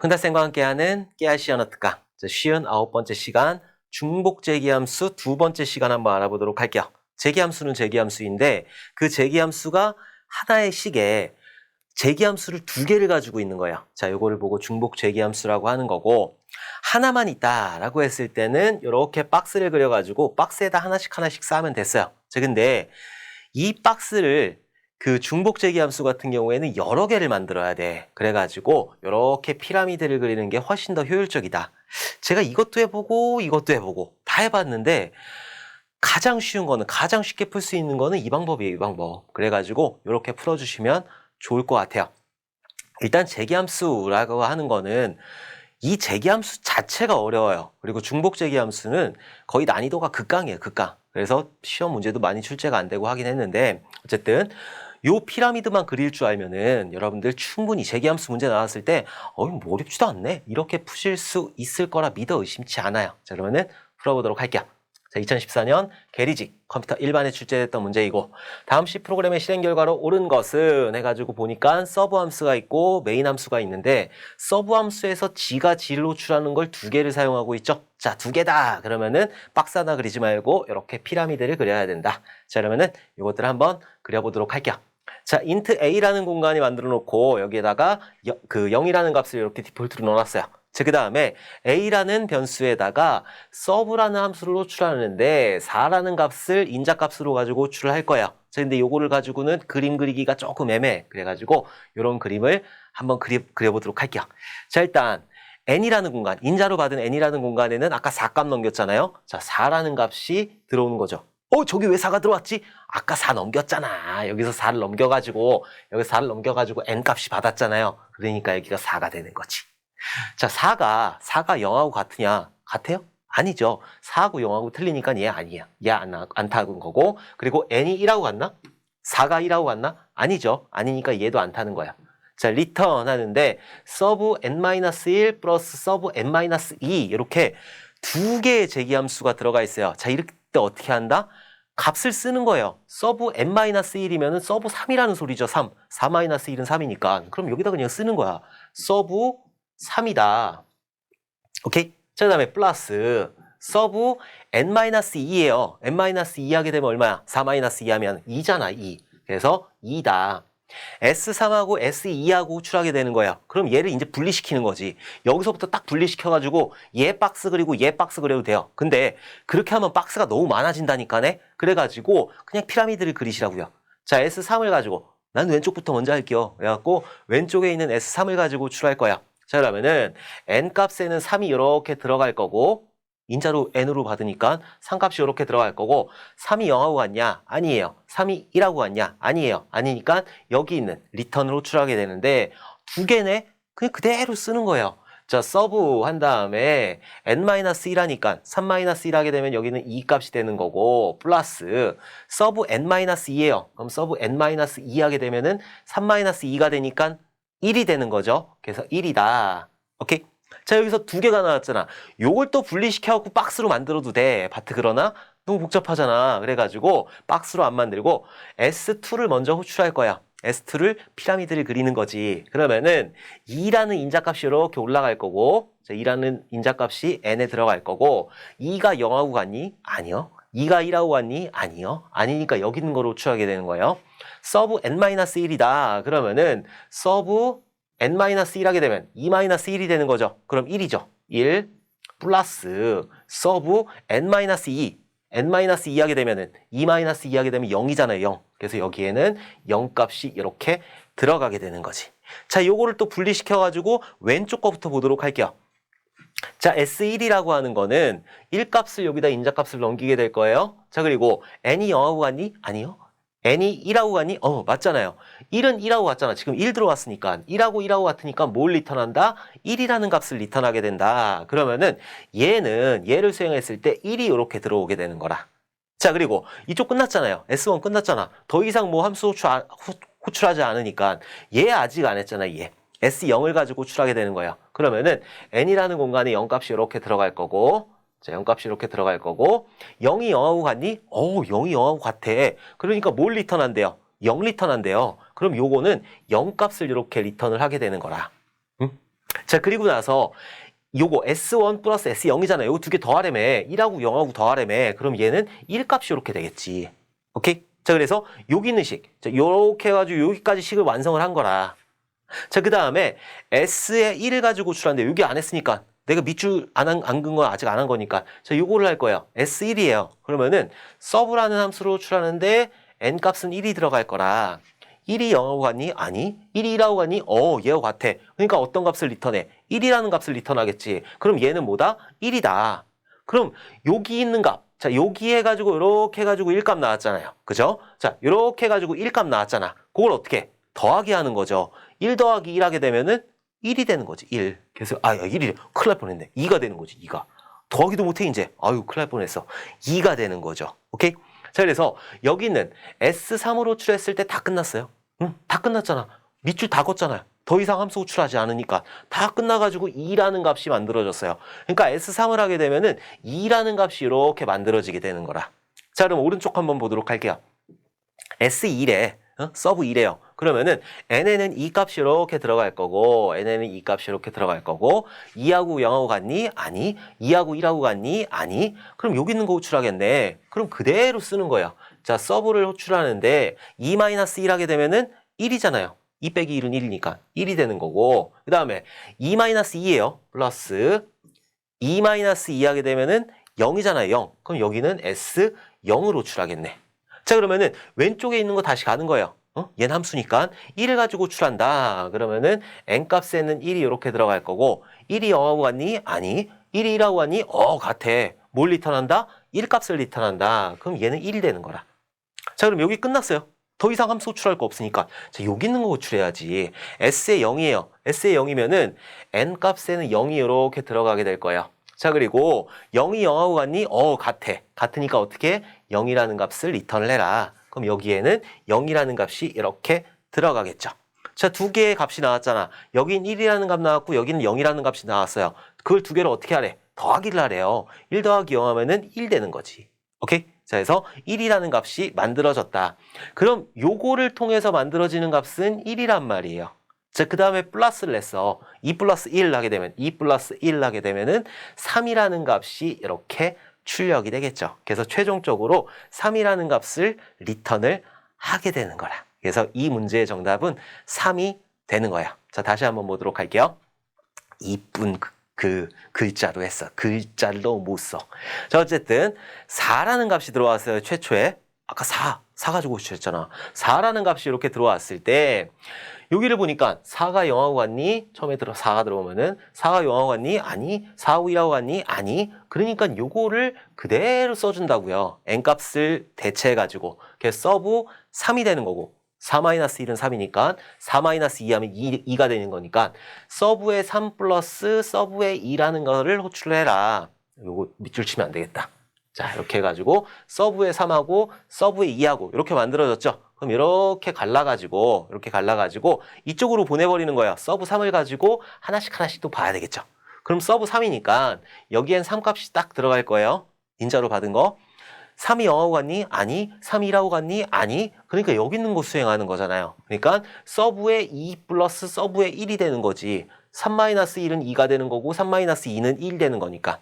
큰달쌤과 함께하는 특강 자, 쉬운 아홉 번째 시간 중복 제기함수 두 번째 시간 한번 알아보도록 할게요. 제기함수는 제기함수인데 그 제기함수가 하나의 식에 제기함수를 두 개를 가지고 있는 거예요. 자, 이거를 보고 중복 제기함수라고 하는 거고 하나만 있다라고 했을 때는 이렇게 박스를 그려가지고 박스에다 하나씩 하나씩 쌓으면 됐어요. 자, 근데 이 박스를 그 중복 제기 함수 같은 경우에는 여러 개를 만들어야 돼. 그래가지고 이렇게 피라미드를 그리는 게 훨씬 더 효율적이다. 제가 이것도 해보고 이것도 해보고 다 해봤는데 가장 쉬운 거는 가장 쉽게 풀 수 있는 거는 이 방법이에요. 이 방법. 그래가지고 이렇게 풀어주시면 좋을 것 같아요. 일단 제기함수라고 하는 거는 이 제기함수 자체가 어려워요. 그리고 중복 제기함수는 거의 난이도가 극강이에요. 극강. 그래서 시험 문제도 많이 출제가 안 되고 하긴 했는데 어쨌든 요 피라미드만 그릴 줄 알면은 여러분들 충분히 제기함수 문제 나왔을 때 어이 뭐 어렵지도 않네 이렇게 푸실 수 있을 거라 믿어 의심치 않아요. 자 그러면은 풀어보도록 할게요. 자, 2014년 게리직 컴퓨터 일반에 출제됐던 문제이고 다음 C 프로그램의 실행 결과로 옳은 것은 해가지고 보니까 서브 함수가 있고 메인 함수가 있는데 서브 함수에서 G가 G를 호출하는 걸 두 개를 사용하고 있죠. 자, 두 개다. 그러면은 박스 하나 그리지 말고 이렇게 피라미드를 그려야 된다. 자, 그러면은 이것들을 한번 그려보도록 할게요. 자, int a라는 공간이 만들어 놓고 여기에다가 여- 그 0이라는 값을 이렇게 디폴트로 넣어 놨어요. 자, 그 다음에 a라는 변수에다가 서브라는 함수를 호출하는데 4라는 값을 인자값으로 가지고 호출을 할 거예요. 자, 근데 요거를 가지고는 그림 그리기가 조금 애매해. 그래가지고 요런 그림을 한번 그리, 그려보도록 할게요. 자, 일단 n이라는 공간, 인자로 받은 n이라는 공간에는 아까 4값 넘겼잖아요. 자, 4라는 값이 들어오는 거죠. 어, 저기 왜 4가 들어왔지? 아까 4 넘겼잖아. 여기서 4를 넘겨가지고, 여기 4를 넘겨가지고 n 값이 받았잖아요. 그러니까 여기가 4가 되는 거지. 자, 4가, 4가 0하고 같으냐? 같아요? 아니죠. 4하고 0하고 틀리니까 얘 아니야. 얘 안, 안 타는 거고. 그리고 n이 1하고 같나? 4가 1하고 같나? 아니죠. 아니니까 얘도 안 타는 거야. 자, 리턴 하는데 서브 n-1 플러스 서브 n-2 이렇게 두 개의 제기함수가 들어가 있어요. 자, 이 럴때 어떻게 한다? 값을 쓰는 거예요. 서브 n-1이면 서브 3이라는 소리죠. 3. 4-1은 3이니까. 그럼 여기다 그냥 쓰는 거야. 서브 3이다. 오케이? 자, 그 다음에 플러스 서브 n-2예요. n-2 하게 되면 얼마야? 4-2 하면 2잖아, 2. 그래서 2다. S3하고 S2하고 호출하게 되는 거야. 그럼 얘를 이제 분리시키는 거지. 여기서부터 딱 분리시켜가지고 얘 박스 그리고 얘 박스 그려도 돼요. 근데 그렇게 하면 박스가 너무 많아진다니까네? 그래가지고 그냥 피라미드를 그리시라고요. 자, S3을 가지고 난 왼쪽부터 먼저 할게요. 그래갖고 왼쪽에 있는 S3을 가지고 호출할 거야. 자, 그러면은 n 값에는 3이 이렇게 들어갈 거고 인자로 n으로 받으니까 3값이 이렇게 들어갈 거고 3이 0하고 같냐? 아니에요. 3이 1하고 같냐? 아니에요. 아니니까 여기 있는 리턴을 호출하게 되는데 두 개네? 그냥 그대로 쓰는 거예요. 자, 서브 한 다음에 n-1하니까 3-1 하게 되면 여기는 2 값이 되는 거고 플러스 서브 n-2예요. 그럼 서브 n-2 하게 되면은 3-2가 되니까 1이 되는 거죠. 그래서 1이다. 오케이? 자, 여기서 두 개가 나왔잖아. 요걸 또 분리시켜갖고 박스로 만들어도 돼. 바트 그러나 너무 복잡하잖아. 그래가지고 박스로 안 만들고 S2를 먼저 호출할 거야. S2를 피라미드를 그리는 거지. 그러면은 2라는 인자값이 이렇게 올라갈 거고, 자, 2라는 인자값이 n에 들어갈 거고, 2가 0하고 같니? 아니요. 2가 1하고 같니? 아니요. 아니니까 여기 있는 거로 호출하게 되는 거예요. 서브 n-1이다. 그러면은 서브 n-1 하게 되면 2-1이 되는 거죠. 그럼 1이죠. 1 플러스 서브 n-2 n-2 하게 되면은 2-2 하게 되면 0이잖아요. 0. 그래서 여기에는 0 값이 이렇게 들어가게 되는 거지. 자, 요거를 또 분리시켜 가지고 왼쪽 거부터 보도록 할게요. 자, S1이라고 하는 거는 1값을 여기다 인자값을 넘기게 될 거예요. 자, 그리고 n이 0하고 같니? 아니요. N이 1하고 같니? 어, 맞잖아요. 1은 1하고 같잖아. 지금 1 들어왔으니까. 1하고 1하고 같으니까 뭘 리턴한다? 1이라는 값을 리턴하게 된다. 그러면은 얘는 얘를 수행했을 때 1이 이렇게 들어오게 되는 거라. 자, 그리고 이쪽 끝났잖아요. S1 끝났잖아. 더 이상 뭐 함수 호출, 호출하지 않으니까 얘 아직 안 했잖아, 얘. S0을 가지고 호출하게 되는 거예요. 그러면은 n이라는 공간에 0값이 이렇게 들어갈 거고 자, 0값이 이렇게 들어갈 거고 0이 0하고 같니? 어, 0이 0하고 같아. 그러니까 뭘 리턴한대요? 0 리턴한대요. 그럼 요거는 0값을 이렇게 리턴을 하게 되는 거라. 응? 자, 그리고 나서 요거 S1 플러스 S0이잖아요. 요거 두 개 더하려면 1하고 0하고 더하려면 그럼 얘는 1 값이 이렇게 되겠지. 오케이? 자, 그래서 여기 있는 식. 자, 요렇게 해가지고 여기까지 식을 완성을 한 거라. 자, 그 다음에 S에 1을 가지고 출하는데 여기 안 했으니까 내가 밑줄 안, 한- 안근거 아직 안 한 거니까 자, 요거를 할 거예요. S1이에요. 그러면은 서브라는 함수로 출하는데 N 값은 1이 들어갈 거라. 1이 0하고 같니? 아니. 1이 1하고 같니? 어, 얘하고 같아. 그러니까 어떤 값을 리턴해? 1이라는 값을 리턴하겠지. 그럼 얘는 뭐다? 1이다. 그럼 여기 있는 값. 자, 여기 해가지고 이렇게 해가지고 1값 나왔잖아요. 그죠? 자, 이렇게 해가지고 1값 나왔잖아. 그걸 어떻게? 해? 더하기 하는 거죠. 1 더하기 1 하게 되면은 1이 되는 거지. 1. 그래서 아, 야, 1이 큰일 날 뻔했네. 2가 되는 거지. 2가. 더하기도 못해 이제. 아유, 큰일 날 뻔했어. 2가 되는 거죠. 오케이? 자, 그래서 여기는 S3으로 출했을 때 다 끝났어요. 응, 다 끝났잖아. 밑줄 다 걷잖아요. 더 이상 함수 호출하지 않으니까 다 끝나가지고 2라는 값이 만들어졌어요. 그러니까 S3을 하게 되면은 2라는 값이 이렇게 만들어지게 되는 거라. 자, 그럼 오른쪽 한번 보도록 할게요. S2래, 어? 서브 2래요. 그러면은 n에는 이 값이 이렇게 들어갈 거고 n에는 이 값이 이렇게 들어갈 거고 2하고 0하고 같니? 아니. 2하고 1하고 같니? 아니. 그럼 여기 있는 거 호출하겠네. 그럼 그대로 쓰는 거예요. 자, 서브를 호출하는데 2-1 하게 되면은 1이잖아요. 2 빼기 1은 1이니까 1이 되는 거고 그 다음에 2-2예요. 플러스 2-2 하게 되면은 0이잖아요. 0. 그럼 여기는 S 0으로 호출하겠네. 자 그러면은 왼쪽에 있는 거 다시 가는 거예요. 어? 얘는 함수니까 1을 가지고 호출한다. 그러면은 n 값에는 1이 이렇게 들어갈 거고 1이 0하고 같니? 아니. 1이 1하고 같니? 어 같아. 뭘 리턴한다? 1 값을 리턴한다. 그럼 얘는 1이 되는 거라. 자 그럼 여기 끝났어요. 더 이상 함수 호출할 거 없으니까 자 여기 있는 거 호출해야지. S에 0이에요. S에 0이면은 n 값에는 0이 이렇게 들어가게 될 거예요. 자 그리고 0이 0하고 같니? 어 같아. 같으니까 어떻게? 0이라는 값을 리턴을 해라. 그럼 여기에는 0이라는 값이 이렇게 들어가겠죠. 자, 두 개의 값이 나왔잖아. 여긴 1이라는 값 나왔고 여기는 0이라는 값이 나왔어요. 그걸 두 개를 어떻게 하래? 더하기를 하래요. 1 더하기 0 하면은 1 되는 거지. 오케이? 자, 그래서 1이라는 값이 만들어졌다. 그럼 요거를 통해서 만들어지는 값은 1이란 말이에요. 자, 그 다음에 플러스를 냈어. 2 플러스 1 하게 되면, 2 플러스 1 하게 되면은 3이라는 값이 이렇게 출력이 되겠죠. 그래서 최종적으로 3이라는 값을 리턴을 하게 되는 거라. 그래서 이 문제의 정답은 3이 되는 거야. 자, 다시 한번 보도록 할게요. 이쁜 그, 그 글자로 했어. 너무 못 써. 자, 어쨌든 4라는 값이 들어왔어요. 최초에. 아까 4, 4 가지고 오셨잖아. 4라는 값이 이렇게 들어왔을 때 여기를 보니까 4가 0하고 같니? 처음에 들어 4가 들어오면은 4가 0하고 같니? 아니. 4하고 1하고 같니? 아니. 그러니까 요거를 그대로 써준다고요. n 값을 대체해가지고. 그래서 서브 3이 되는 거고 4-1은 3이니까 4-2 하면 2, 2가 되는 거니까 서브의 3 플러스 서브의 2라는 거를 호출해라. 요거 밑줄 치면 안 되겠다. 자 이렇게 해가지고 서브의 3하고 서브의 2하고 이렇게 만들어졌죠. 그럼 이렇게 갈라가지고 이렇게 갈라가지고 이쪽으로 보내버리는 거예요. 서브 3을 가지고 하나씩 하나씩 또 봐야 되겠죠. 그럼 서브 3이니까 여기엔 3값이 딱 들어갈 거예요. 인자로 받은 거. 3이 0하고 같니? 아니. 3이 1하고 같니? 아니. 그러니까 여기 있는 거 수행하는 거잖아요. 그러니까 서브의 2 플러스 서브의 1이 되는 거지. 3-1은 2가 되는 거고 3-2는 1 되는 거니까.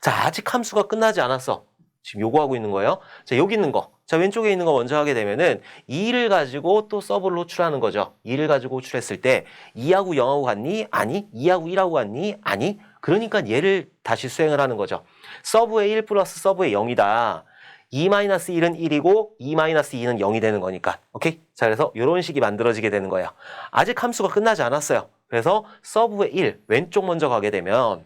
자, 아직 함수가 끝나지 않았어. 지금 요거 하고 있는 거예요. 자, 여기 있는 거. 자, 왼쪽에 있는 거 먼저 하게 되면은 2를 가지고 또 서브를 호출하는 거죠. 2를 가지고 호출했을 때 2하고 0하고 같니? 아니. 2하고 1하고 같니? 아니. 그러니까 얘를 다시 수행을 하는 거죠. 서브의 1 플러스 서브의 0이다. 2-1은 1이고 2-2는 0이 되는 거니까. 오케이? 자, 그래서 이런 식이 만들어지게 되는 거예요. 아직 함수가 끝나지 않았어요. 그래서 서브의 1, 왼쪽 먼저 가게 되면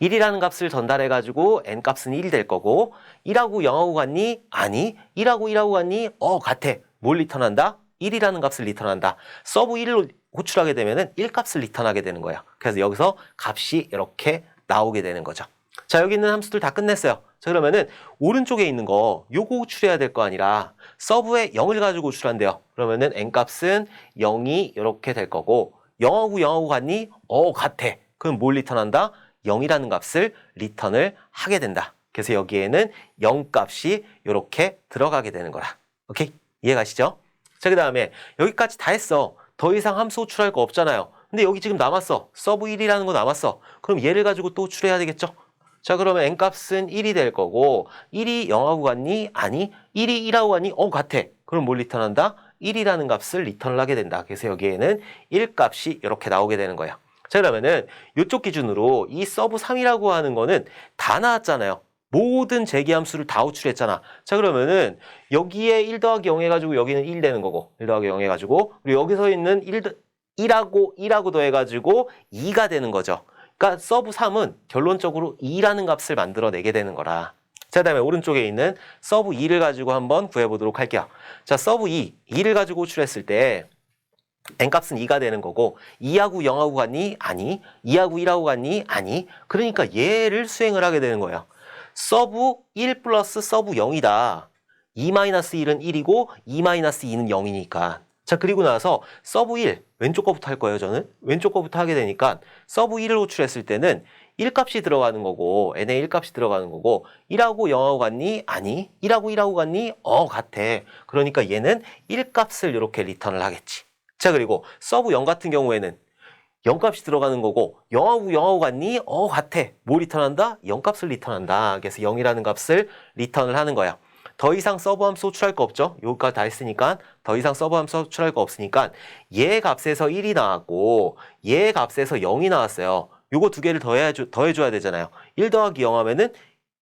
1이라는 값을 전달해가지고 n 값은 1이 될 거고 1하고 0하고 같니? 아니. 1하고 1하고 같니? 어, 같아. 뭘 리턴한다? 1이라는 값을 리턴한다. 서브 1을 호출하게 되면 은 1 값을 리턴하게 되는 거예요. 그래서 여기서 값이 이렇게 나오게 되는 거죠. 자, 여기 있는 함수들 다 끝냈어요. 자, 그러면은 오른쪽에 있는 거 요거 호출해야 될 거 아니라 서브에 0을 가지고 호출한대요. 그러면은 n 값은 0이 이렇게 될 거고 0하고 0하고 같니? 어, 같아. 그럼 뭘 리턴한다? 0이라는 값을 리턴을 하게 된다. 그래서 여기에는 0 값이 이렇게 들어가게 되는 거라. 오케이? 이해가시죠? 자, 그 다음에 여기까지 다 했어. 더 이상 함수 호출할 거 없잖아요. 근데 여기 지금 남았어. 서브 1이라는 거 남았어. 그럼 얘를 가지고 또 추려야 되겠죠? 자, 그러면 n값은 1이 될 거고 1이 0하고 같니? 아니. 1이 1하고 같니? 어, 같아. 그럼 뭘 리턴한다? 1이라는 값을 리턴을 하게 된다. 그래서 여기에는 1값이 이렇게 나오게 되는 거예요. 자, 그러면은 이쪽 기준으로 이 서브 3이라고 하는 거는 다 나왔잖아요. 모든 재기함수를 다 호출했잖아. 자, 그러면은 여기에 1 더하기 0 해가지고 여기는 1 되는 거고 1 더하기 0 해가지고 그리고 여기서 있는 1, 1하고 1하고 더해가지고 2가 되는 거죠. 그러니까 서브 3은 결론적으로 2라는 값을 만들어내게 되는 거라. 자, 다음에 오른쪽에 있는 서브 2를 가지고 한번 구해보도록 할게요. 자, 서브 2, 2를 가지고 호출했을 때 n값은 2가 되는 거고 2하고 0하고 같니? 아니. 2하고 1하고 같니? 아니. 그러니까 얘를 수행을 하게 되는 거예요. 서브 1 플러스 서브 0이다. 2-1은 1이고 2-2는 0이니까. 자, 그리고 나서 서브 1, 왼쪽 거부터 할 거예요, 저는. 왼쪽 거부터 하게 되니까 서브 1을 호출했을 때는 1값이 들어가는 거고 n의 1값이 들어가는 거고 1하고 0하고 같니? 아니. 1하고 1하고 같니? 어, 같아. 그러니까 얘는 1값을 이렇게 리턴을 하겠지. 자, 그리고 서브 0 같은 경우에는 0값이 들어가는 거고 0하고 0하고 같니? 어, 같아. 뭐 리턴한다? 0값을 리턴한다. 그래서 0이라는 값을 리턴을 하는 거야. 더 이상 서브 함수 호출할 거 없죠? 여기까지 다 했으니까 더 이상 서브 함수 호출할 거 없으니까 얘 값에서 1이 나왔고 얘 값에서 0이 나왔어요. 요거 두 개를 더해 더해줘야 되잖아요. 1 더하기 0 하면은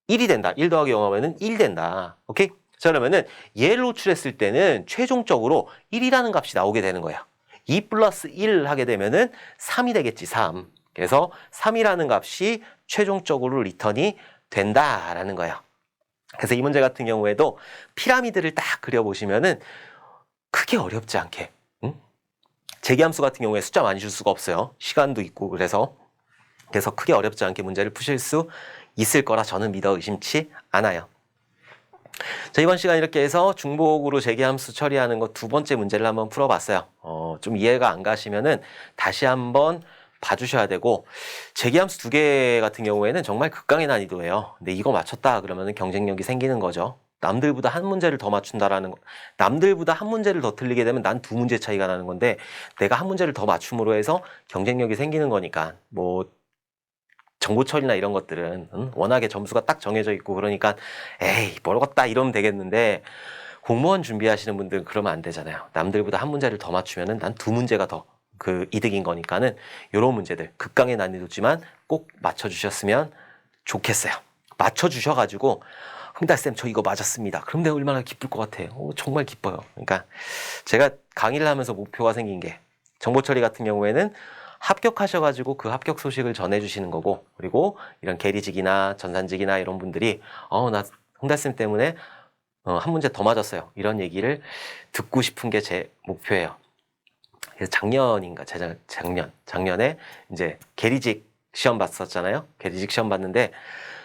1이 된다. 1 더하기 0 하면은 1 된다. 오케이? 자, 그러면은 얘를 호출했을 때는 최종적으로 1이라는 값이 나오게 되는 거야. 2 플러스 1 하게 되면은 3이 되겠지, 3. 그래서 3이라는 값이 최종적으로 리턴이 된다라는 거예요. 그래서 이 문제 같은 경우에도 피라미드를 딱 그려보시면은 크게 어렵지 않게, 응? 재기함수 같은 경우에 숫자 많이 줄 수가 없어요. 시간도 있고, 그래서. 그래서 크게 어렵지 않게 문제를 푸실 수 있을 거라 저는 믿어 의심치 않아요. 자, 이번 시간 이렇게 해서 중복으로 재기함수 처리하는 거두 번째 문제를 한번 풀어봤어요. 어, 좀 이해가 안 가시면은 다시 한번 봐주셔야 되고, 재기함수 두 개 같은 경우에는 정말 극강의 난이도예요. 근데 이거 맞췄다 그러면 경쟁력이 생기는 거죠. 남들보다 한 문제를 더 맞춘다라는 거. 남들보다 한 문제를 더 틀리게 되면 난 두 문제 차이가 나는 건데, 내가 한 문제를 더 맞춤으로 해서 경쟁력이 생기는 거니까, 뭐, 정보 처리나 이런 것들은 응? 워낙에 점수가 딱 정해져 있고 그러니까 에이 모르겠다 이러면 되겠는데 공무원 준비하시는 분들은 그러면 안 되잖아요. 남들보다 한 문제를 더 맞추면은 난 두 문제가 더 그 이득인 거니까는 이런 문제들 극강의 난이도지만 꼭 맞춰주셨으면 좋겠어요. 맞춰주셔가지고 흥달쌤 저 이거 맞았습니다. 그럼 내가 얼마나 기쁠 것 같아요. 오, 정말 기뻐요. 그러니까 제가 강의를 하면서 목표가 생긴 게 정보 처리 같은 경우에는 합격하셔가지고 그 합격 소식을 전해주시는 거고 그리고 이런 계리직이나 전산직이나 이런 분들이 어 나 홍달쌤 때문에 어, 한 문제 더 맞았어요. 이런 얘기를 듣고 싶은 게 제 목표예요. 그래서 작년인가 재작, 작년 작년에 이제 계리직 시험 봤었잖아요? 계리직 시험 봤는데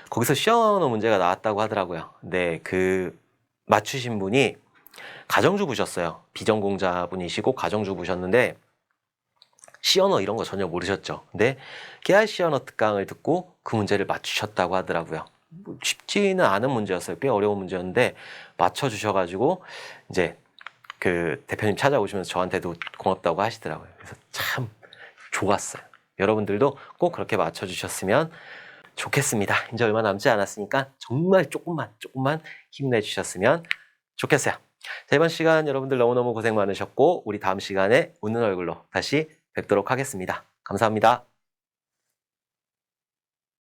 거기서 시연어 문제가 나왔다고 하더라고요. 근데 그 맞추신 분이 가정주부셨어요. 비전공자분이시고 가정주부셨는데 시언어 이런 거 전혀 모르셨죠. 근데 깨알 시언어 특강을 듣고 그 문제를 맞추셨다고 하더라고요. 뭐 쉽지는 않은 문제였어요. 꽤 어려운 문제였는데 맞춰주셔가지고 이제 그 대표님 찾아오시면서 저한테도 고맙다고 하시더라고요. 그래서 참 좋았어요. 여러분들도 꼭 그렇게 맞춰주셨으면 좋겠습니다. 이제 얼마 남지 않았으니까 정말 조금만 조금만 힘내주셨으면 좋겠어요. 자, 이번 시간 여러분들 너무너무 고생 많으셨고 우리 다음 시간에 웃는 얼굴로 다시 뵙도록 하겠습니다. 감사합니다.